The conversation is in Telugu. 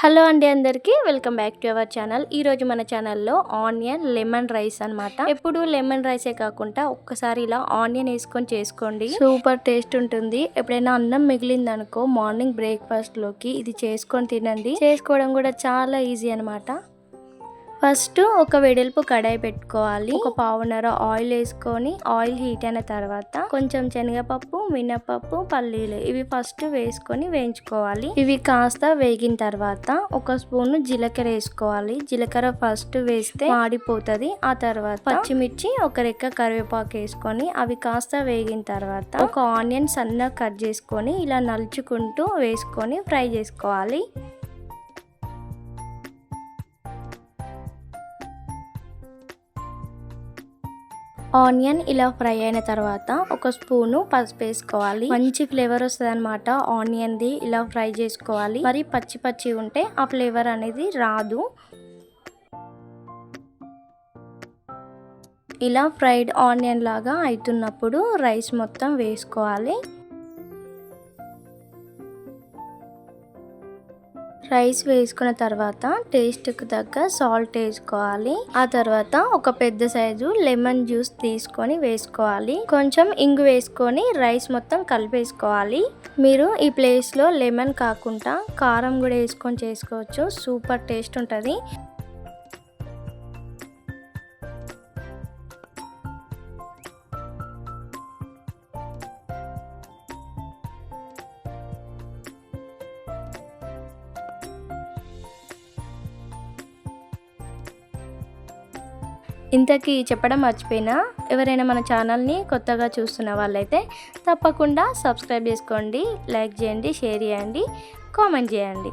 హలో అండి అందరికీ welcome back to our channel. ఈ రోజు మన ఛానల్లో ఆనియన్ లెమన్ రైస్ అన్నమాట. ఎప్పుడు లెమన్ రైసే కాకుండా ఒక్కసారి ఇలా ఆనియన్ వేసుకొని చేసుకోండి. సూపర్ టేస్ట్ ఉంటుంది. ఎప్పుడైనా అన్నం మిగిలింది అనుకో మార్నింగ్ బ్రేక్ఫాస్ట్లోకి ఇది చేసుకొని తినండి. చేసుకోవడం కూడా చాలా ఈజీ అనమాట ఫస్ట్ ఒక వెడల్పు కడాయి పెట్టుకోవాలి. ఒక పావున్నర ఆయిల్ వేసుకొని ఆయిల్ హీట్ అయిన తర్వాత కొంచెం శనగపప్పు మినపప్పు పల్లీలు ఇవి ఫస్ట్ వేసుకొని వేయించుకోవాలి. ఇవి కాస్త వేగిన తర్వాత ఒక స్పూన్ జీలకర్ర వేసుకోవాలి. జీలకర్ర ఫస్ట్ వేస్తే మాడిపోతుంది. ఆ తర్వాత పచ్చిమిర్చి ఒక రెక్క కరివేపాకు వేసుకొని అవి కాస్త వేగిన తర్వాత ఒక ఆనియన్ సన్నగా కట్ చేసుకొని ఇలా నలుచుకుంటూ వేసుకొని ఫ్రై చేసుకోవాలి. ఆనియన్ ఇలా ఫ్రై అయిన తర్వాత ఒక స్పూను పసుపు వేసుకోవాలి. మంచి ఫ్లేవర్ వస్తుంది అనమాట ఆనియన్ది ఇలా ఫ్రై చేసుకోవాలి. మరి పచ్చి పచ్చి ఉంటే ఆ ఫ్లేవర్ అనేది రాదు. ఇలా ఫ్రైడ్ ఆనియన్ లాగా అవుతున్నప్పుడు రైస్ మొత్తం వేసుకోవాలి. రైస్ వేసుకున్న తర్వాత టేస్ట్కి తగ్గ సాల్ట్ వేసుకోవాలి. ఆ తర్వాత ఒక పెద్ద సైజు లెమన్ జ్యూస్ తీసుకొని వేసుకోవాలి. కొంచెం ఇంగు వేసుకొని రైస్ మొత్తం కలిపేసుకోవాలి. మీరు ఈ ప్లేస్లో లెమన్ కాకుండా కారం కూడా వేసుకొని చేసుకోవచ్చు. సూపర్ టేస్ట్ ఉంటుంది. ఇంతకీ చెప్పడం మర్చిపోయినా ఎవరైనా మన ఛానల్ని కొత్తగా చూస్తున్న వాళ్ళైతే తప్పకుండా సబ్స్క్రైబ్ చేసుకోండి లైక్ చేయండి షేర్ చేయండి కామెంట్ చేయండి.